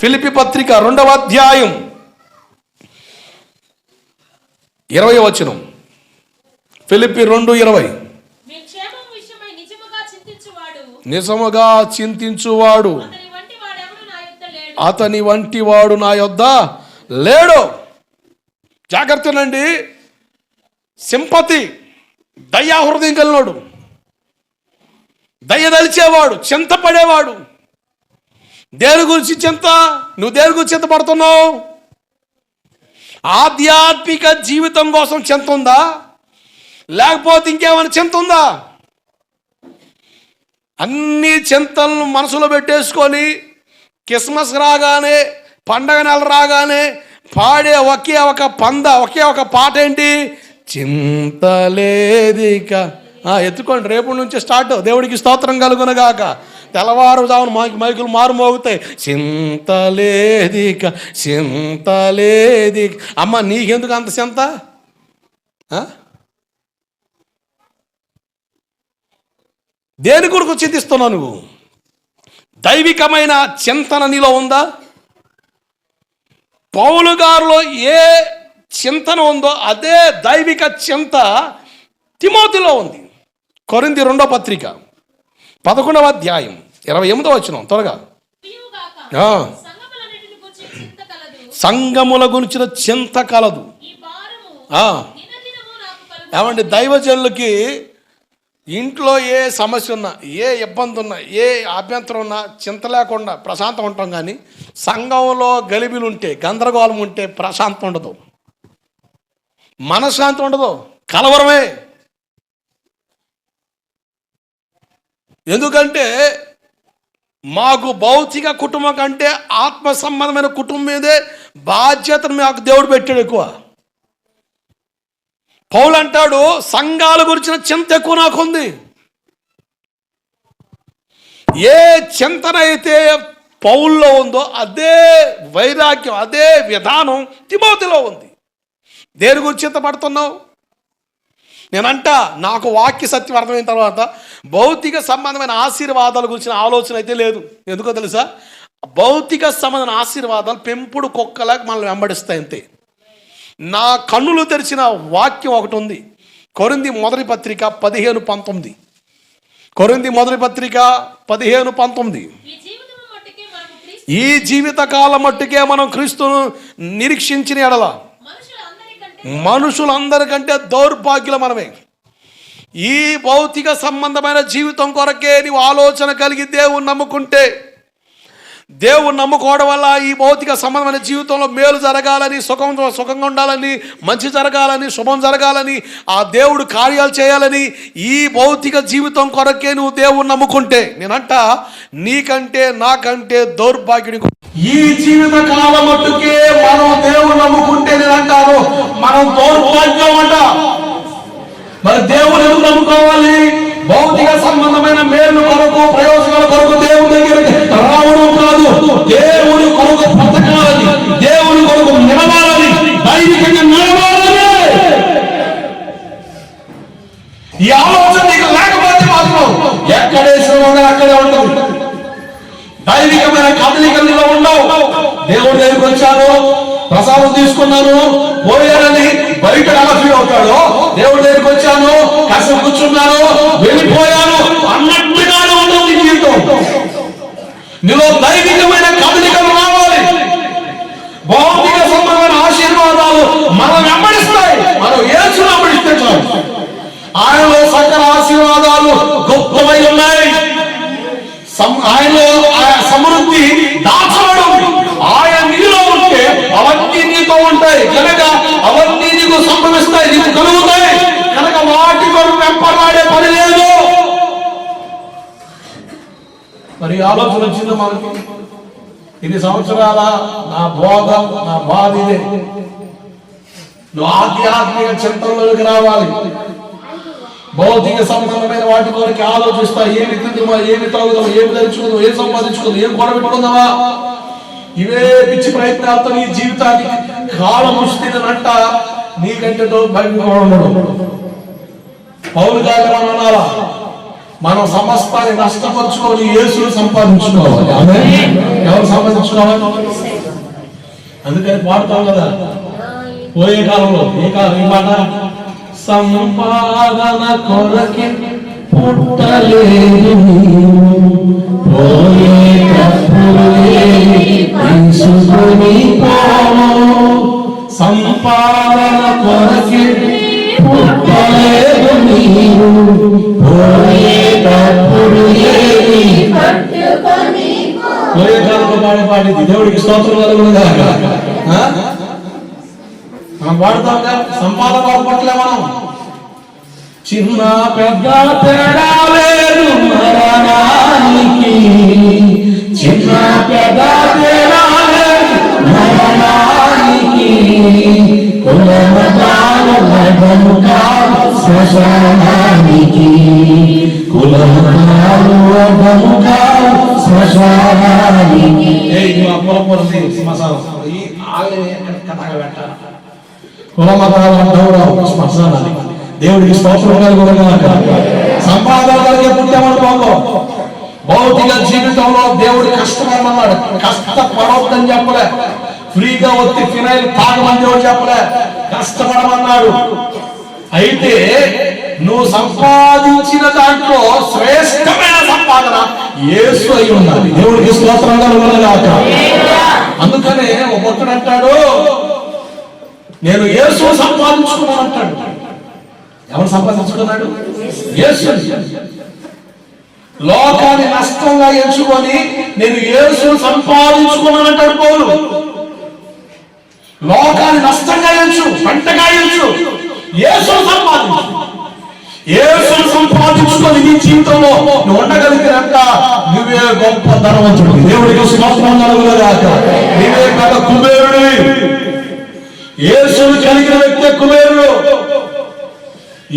ఫిలిపి పత్రిక రెండవ అధ్యాయం. ఇరవై వచనం. ఫిలిపి రెండు ఇరవై. నిజముగా చింతించువాడు. అతని వంటి వాడు నా యొద్ద లేడు. జాగ్రత్తనండి సింపతి దయా హృదయం కలిగినోడు. దయ దలిచేవాడు చింతపడేవాడు. దేని గురించి చింత? నువ్వు దేని గురించి చింతపడుతున్నావు? ఆధ్యాత్మిక జీవితం కోసం చింత ఉందా? లేకపోతే ఇంకేమైనా చింత ఉందా? అన్ని చింతలను మనసులో పెట్టేసుకొని క్రిస్మస్ రాగానే పండగ నెల రాగానే పాడే ఒకే ఒక పంద ఒకే ఒక పాట ఏంటి? చింతలేదిక లేదిక. ఎత్తుకోండి. రేపు నుంచి స్టార్ట్. దేవుడికి స్తోత్రం కలుగునగాక. తెల్లవారుజామున మాకు మైకులు మారు మోగుతాయి చింతలేదిక చింతలేదిక అమ్మ నీకెందుకు అంత చింత? ఆ? దేని కొరకు చింతిస్తున్నావు నువ్వు? దైవికమైన చింతన నీలో ఉందా? పౌలు గారిలో ఏ చింతన ఉందో అదే దైవిక చింత తిమోతిలో ఉంది. కొరింది రెండో పత్రిక. పదకొండవ అధ్యాయం ఇరవై ఎనిమిదో వచ్చిన త్వరగా. సంగముల గురించిన చింత కలదు. ఏమండి దైవజనులకి ఇంట్లో ఏ సమస్య ఉన్నా ఏ ఇబ్బంది ఉన్నా ఏ అభ్యంతరం ఉన్నా చింత లేకుండా ప్రశాంతం ఉంటాం కానీ సంఘంలో గలిబిలు ఉంటే గందరగోళం ఉంటే ప్రశాంతం ఉండదు. మనశ్శాంతి ఉండదు. కలవరమే. ఎందుకంటే మాకు భౌతిక కుటుంబం కంటే ఆత్మ సంబంధమైన కుటుంబం మీదే బాధ్యతను మాకు దేవుడు పెట్టాడు ఎక్కువ. పౌలు అంటాడు సంఘాల గురించిన చింత ఎక్కువ నాకుంది. ఏ చింతన అయితే పౌల్లో ఉందో అదే వైరాగ్యం అదే విధానం తిమోతిలో ఉంది. దేని గురించి చింతపడుతున్నావు? నేనంట నాకు వాక్య సత్యం అర్థమైన తర్వాత భౌతిక సంబంధమైన ఆశీర్వాదాల గురించిన ఆలోచన అయితే లేదు. ఎందుకో తెలుసా? భౌతిక సంబంధమైన ఆశీర్వాదాలు పెంపుడు కుక్కలాగా మనల్ని వెంబడిస్తాయి అంతే. నా కన్నులు తెరిచిన వాక్యం ఒకటి ఉంది. కొరింది మొదటి పత్రిక పదిహేను పంతొమ్మిది. కొరింది మొదటి పత్రిక పదిహేను పంతొమ్మిది. ఈ జీవిత కాలం మట్టుకే మనం క్రీస్తును నిరీక్షించిన ఎడల. మనుషులందరికంటే దౌర్భాగ్యులు మనమే. ఈ భౌతిక సంబంధమైన జీవితం కొరకే నీవు ఆలోచన కలిగి దేవుని నమ్ముకుంటే దేవుని నమ్ముకోవడం వల్ల ఈ భౌతిక సంబంధమైన జీవితంలో మేలు జరగాలని సుఖం సుఖంగా ఉండాలని మంచి జరగాలని శుభం జరగాలని ఆ దేవుడు కార్యాలు చేయాలని ఈ భౌతిక జీవితం కొరకే నువ్వు దేవుని నమ్ముకుంటే నేనంట నీకంటే నాకంటే దౌర్భాగ్యుడి ఈ జీవిత కాలం మట్టుకే మనం దేవుడు నమ్ముకుంటే నేను అంటాను మనం దౌర్భాగ్యం అంట మరి దేవుడు ఎందుకు నమ్ముకోవాలి? భౌతిక సంబంధమైన మేలు కొరకు ప్రయోజనం దైవికమైన కదలికల్లో ఉన్నావు. దేవుడి దగ్గరికి వచ్చాను ప్రసాదం తీసుకున్నాను. పోయానని బయట ఎలా ఫీల్ అవుతాడో దేవుడి దగ్గరికి వచ్చాను. కాసేపు కూర్చున్నాను. వెళ్ళిపోయాను. అన్నట్టుగానే ఉంటుంది జీవితం. నీలో దైవికమైన కదలికలు రావాలి. భౌతిక సంబంధమైన ఆశీర్వాదాలు మనం వెంబడిస్తాయి. మనం ఏసు వెంబడిస్తే చాలు ఆయనలో సకల ఆశీర్వాదాలు గొప్పవై ఉన్నాయి. ఆయనలో ఆ సమృద్ధి ఆయన నీలో ఉంటే అవన్నీ నీతో ఉంటాయి. కనుక అవన్నీ నీకు సంభవిస్తాయి నీకు కలుగుతాయి. కనుక వాటి కొరకు వెంపలాడే పని లేదు. మరి ఆలోచన వచ్చింది మనకు? ఇన్ని సంవత్సరాల నా బోధ నా బాధ ఇదే. నువ్వు ఆధ్యాత్మిక చింతనలోకి రావాలి. భౌతిక సంబంధమైన వాటి కొరకు ఆలోచిస్తా ఏమి తిందామా ఏమి తాగుదామా ఏమి ధరించుకుందాం ఏం సంపాదించుకుందాం ఏం కొనబెట్టుకుందామా ఇవే పిచ్చి ప్రయత్నాలతో నీ జీవితాన్ని కాలం ముస్తుందంట నీకంటే భయపడడు పౌరు గారు మనం అనాలా మనం సమస్తాన్ని నష్టపరుచుకొని యేసును సంపాదించుకోవాలి. ఎవరు సంపాదించుకోవాలి అందుకని పాడుతాం కదా. పోయే కాలంలో ఏ కాలం ఈ మాట? సంపాదన కొరకి పుట్టలేదు. పోను. సంపాదన కొరకి పుట్టలేదు నీవు. పోయేటప్పుడు పాడే పాడింది. దేవుడికి స్తోత్రం కలుగునుగాక. మనం పాడుతాం సంపాదన బాగుపడలే మనం. చిన్న పెద్ద తేడా లేదు మరణానికి. చిన్న పెద్ద తేడా లేదు మరణానికి. కులమతాలు లగము కాదు శ్మశానానికి. కులమతాలు లగము కాదు శ్మశానానికి. ఏ మా కులపురం శ్మశానం ఈ ఆలయం కథగా పెట్టాలి? కులమతాలు అంటావు రావు శ్మశానాన్ని దేవుడికి స్తోత్రం కూడా సంపాదన కలిగే భౌతిక జీవితంలో దేవుడు కష్ట కష్టపడవద్దని చెప్పలే. ఫ్రీగా వచ్చి ఫినైల్ తాగమని దేవుడు చెప్పలే. కష్టపడమన్నాడు. అయితే నువ్వు సంపాదించిన దాంట్లో శ్రేష్టమైన సంపాదన ఏసు అయి ఉన్నది. దేవుడికి స్తోత్రంగా కలుగునుగాక. అందుకనే ఒక అంటాడు నేను యేసు సంపాదించుకున్నాను అంటాడు ఎవరు సంపాదించుకున్నాడు? యేసు. లోకాన్ని నష్టంగా ఎంచుకొని నేను యేసు సంపాదించుకున్నాను అంటాడు పౌరు లోకాన్ని నష్టంగా ఎంచు పంటగా ఎంచు. యేసు సంపాదించు. యేసు సంపాదించుకొని నీ జీవితంలో నువ్వు ఉండగలిగినంత నువ్వే గొప్ప ధనవంతుడు దేవుడికి స్తోత్రం కలుగుగాక నీవే పెద్ద కుబేరుడివి. యేసును కలిగిన వ్యక్తి కుబేరుడు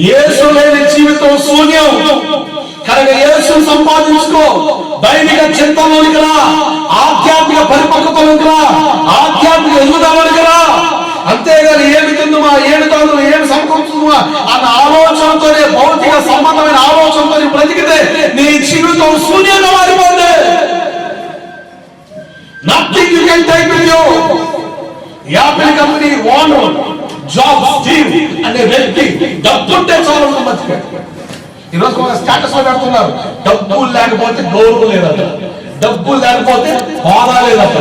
యేసు లేని జీవితం శూన్యం. కనుక యేసు సంపాదించుకో. దైవిక చింతలోనికి రా ఆధ్యాత్మిక పరిపక్వతలోనికి రా ఆధ్యాత్మిక ఎదుగుదలకి రా అంతేగాని ఏమి తిందుమా ఏమి తాను ఏమి సమకూర్చుమా అన్న ఆలోచనతోనే భౌతిక సంబంధమైన ఆలోచనతో బ్రతికితే నీ జీవితం శూన్యంగా మారిపోతుంది nothing you can take with you Apple company owner Jobs Steve అనే వ్యక్తి డబ్బుంటే చాలు ఉన్న ఈరోజు ఒక స్టేటస్లో పెడుతున్నారు. డబ్బు లేకపోతే గౌరవం లేదట. డబ్బు లేకపోతే హోదా లేదట.